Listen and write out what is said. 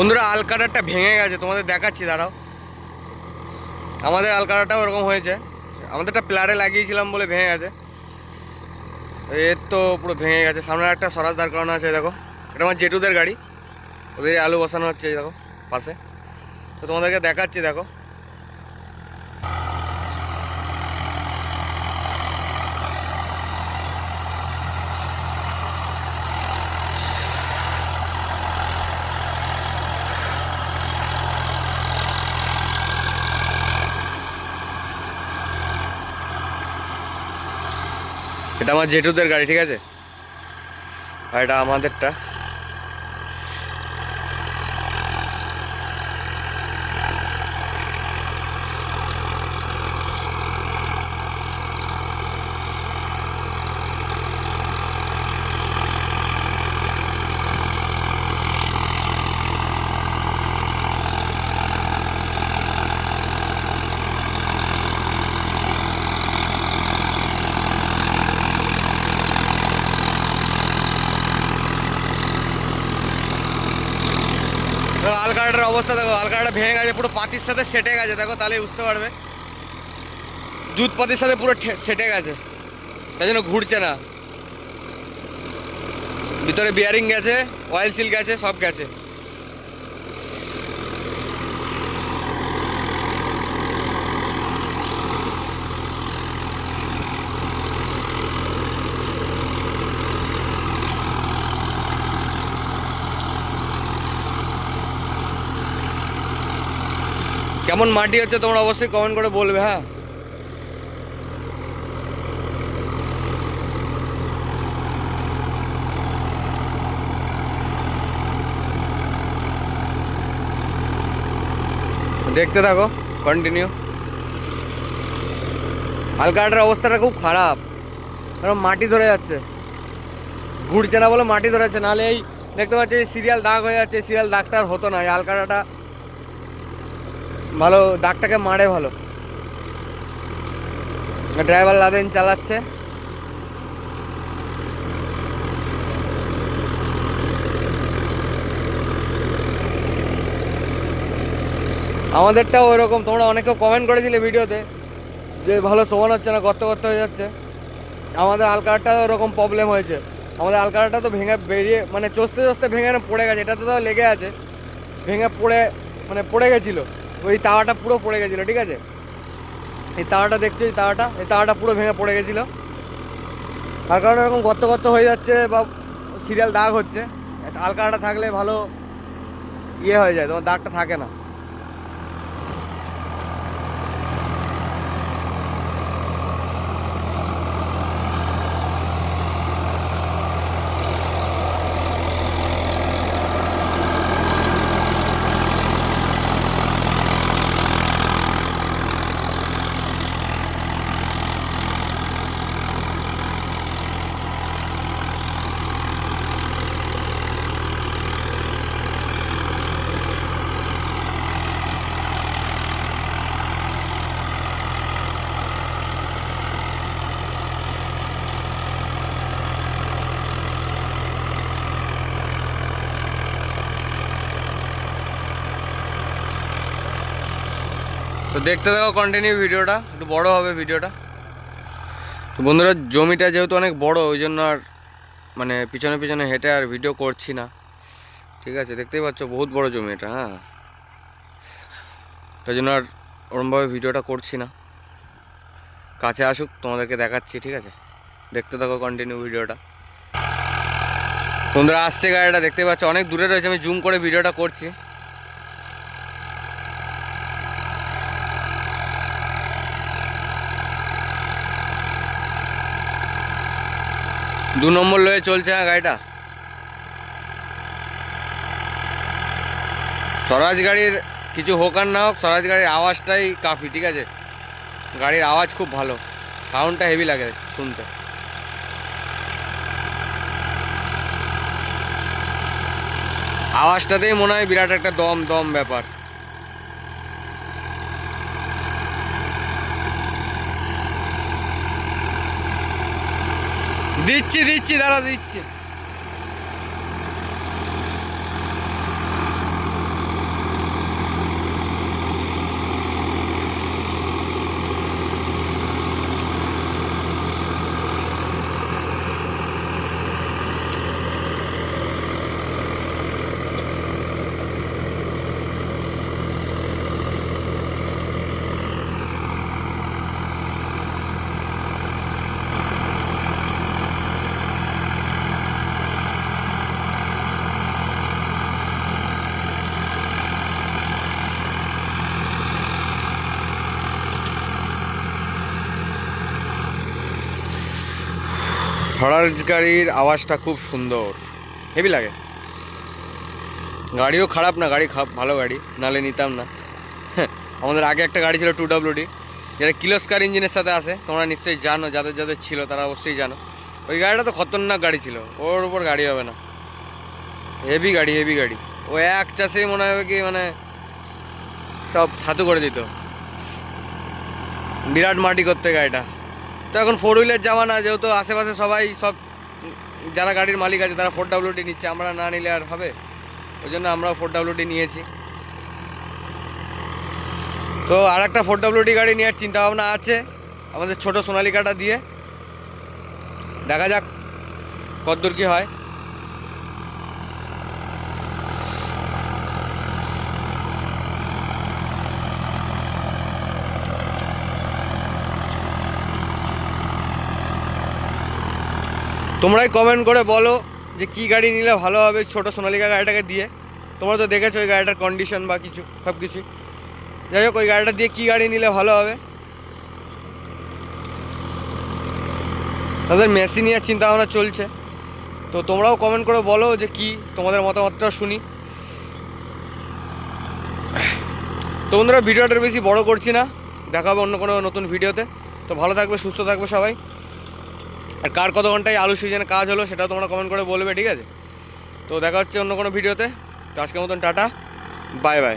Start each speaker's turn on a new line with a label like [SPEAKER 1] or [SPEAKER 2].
[SPEAKER 1] বন্ধুরা আলকাটারটা ভেঙে গেছে। তোমাদের দেখাচ্ছি, দাঁড়াও। আমাদের আলকাটাটাও ওরকম হয়েছে। আমাদেরটা প্লারে লাগিয়েছিলাম বলে ভেঙে গেছে। এর তো পুরো ভেঙে গেছে। সামনে একটা সরাজ দাঁড় করানো আছে দেখো। এটা আমার জেঠুদের গাড়ি। ওদের আলু বসানো হচ্ছে দেখো, পাশে। তো তোমাদেরকে দেখাচ্ছি, দেখো। এটা আমার জেঠুদের গাড়ি ঠিক আছে? আর এটা আমাদেরটা। আলকাটার অবস্থা দেখো আলকাটা ভেঙে গেছে, পুরো পাতির সাথে সেটে গেছে, দেখো, তাহলে বুঝতে পারবে। জুত পাতির সাথে পুরো সেটে গেছে তাই জন্য ঘুরছে না। ভিতরে বিয়ারিং গেছে অয়েল সিল গেছে, সব গেছে। কেমন মাটি হচ্ছে তোমরা অবশ্যই কমেন্ট করে বলবে হ্যাঁ? দেখতে থাকো কন্টিনিউ হালকাটার অবস্থাটা খুব খারাপ। কারণ মাটি ধরে যাচ্ছে। ঘুরছে না বলে মাটি ধরে যাচ্ছে নাহলে এই দেখতে পাচ্ছি সিরিয়াল দাগ হয়ে যাচ্ছে সিরিয়াল দাগটা আর হতো না, এই আলকাটাটা ভালো, দাগটাকে মারে ভালো। ড্রাইভার লাদেন চালাচ্ছে। আমাদেরটাও ওইরকম তোমরা অনেকেও কমেন্ট করেছিলে ভিডিওতে, যে ভালো সমান হচ্ছে না, গর্ত গর্ত হয়ে যাচ্ছে। আমাদের আলকারটা ওরকম প্রবলেম হয়েছে। আমাদের আলকারটা তো ভেঙে বেরিয়ে মানে চষতে চষতে ভেঙে পড়ে গেছে, এটাতে তো লেগে আছে। ভেঙে পড়ে মানে পড়ে গেছিল। ওই তাওয়াটা পুরো পড়ে গেছিল, ঠিক আছে? এই তাওয়াটা দেখছ, এই তাওয়াটা এই তাওয়াটা পুরো ভেঙে পড়ে গেছিল। তার কারণে এরকম গর্ত গর্ত হয়ে যাচ্ছে বা সিরিয়াল দাগ হচ্ছে। আলকাটা থাকলে ভালো ইয়ে হয়ে যায়, তোমার দাগটা থাকে না। তো দেখতে থাকো কন্টিনিউ ভিডিওটা, একটু বড় হবে ভিডিওটা। তো বন্ধুরা, জমিটা যেহেতু অনেক বড়, ওই জন্য আর মানে পিছনে পিছনে হেঁটে আর ভিডিও করছি না। ঠিক আছে, দেখতেই পাচ্ছ, বহুত বড় জমি এটা হ্যাঁ। তাই জন্য আর ওরমভাবে ভিডিওটা করছি না। কাছে আসুক, তোমাদেরকে দেখাচ্ছি, ঠিক আছে? দেখতে থাকো কন্টিনিউ ভিডিওটা। বন্ধুরা, আসছে গাড়িটা, দেখতে পাচ্ছ, অনেক দূরে রয়েছে, আমি জুম করে ভিডিওটা করছি। দু নম্বর লয়ে চলছে হ্যাঁ গাড়িটা। স্বরাজ গাড়ির কিছু হোক আর না হোক, স্বরাজ গাড়ির আওয়াজটাই কাফি, ঠিক আছে? গাড়ির আওয়াজ খুব ভালো, সাউন্ডটা হেভি লাগে শুনতে। আওয়াজটাতেই মনে হয় বিরাট একটা দম দম ব্যাপার। দিচ্ছি দিচ্ছি দাঁড়া দিচ্ছি। স্বরাজ গাড়ির আওয়াজটা খুব সুন্দর। হেভি লাগে। গাড়িও খারাপ না, গাড়ি খাপ ভালো গাড়ি, নালে নিতাম না। আমাদের আগে একটা গাড়ি ছিল টু ডাব্লিউডি যেটা কিলোস্কার ইঞ্জিনের সাথে আসে তোমরা নিশ্চয়ই জানো, যাদের যাদের ছিল তারা অবশ্যই জানো। ওই গাড়িটা তো খতরনাক গাড়ি ছিল, ওর উপর গাড়ি হবে না। হেভি গাড়ি হেভি গাড়ি। ও এক চাষেই মনে হবে কি মানে সব ছাতু করে দিত। বিরাট মাটি করতে গাড়িটা। তো এখন ফোর হুইলার যাওয়া না, যেহেতু আশেপাশে সবাই সব যারা গাড়ির মালিক আছে, তারা ফোর ডাব্লিউটি নিচ্ছে, আমরা না নিলে আর হবে? ওই জন্য আমরাও ফোর ডাব্লিউটি নিয়েছি। তো আর একটা ফোর ডাব্লিউটি গাড়ি নেওয়ার চিন্তা ভাবনা আছে, আমাদের ছোটো সোনালিকাটা দিয়ে। দেখা যাক, কদ্দূর কী হয়। তোমরাই কমেন্ট করে বলো যে কি গাড়ি নিলে ভালো হবে ছোট সোনালিকা গাড়িটাকে দিয়ে। তোমরা তো দেখেছ ওই গাড়িটার কন্ডিশন বা কিছু সব কিছুই যাই হোক, ওই গাড়িটা দিয়ে কি গাড়ি নিলে ভালো হবে? তাদের মেশিন নিয়ে চিন্তা ভাবনা চলছে। তো তোমরাও কমেন্ট করে বলো যে কি, তোমাদের মতামতটা শুনি। তো বন্ধুরা ভিডিওটার বেশি বড় করছি না। দেখাবে অন্য কোনো নতুন ভিডিওতে। তো ভালো থাকবে, সুস্থ থাকবে সবাই। আর কার কত ঘন্টায় আলু সিজনে কাজ হলো সেটাও তোমরা কমেন্ট করে বলবে, ঠিক আছে? তো দেখা হচ্ছে অন্য কোনো ভিডিওতে তো। আজকের মতন টাটা বাই বাই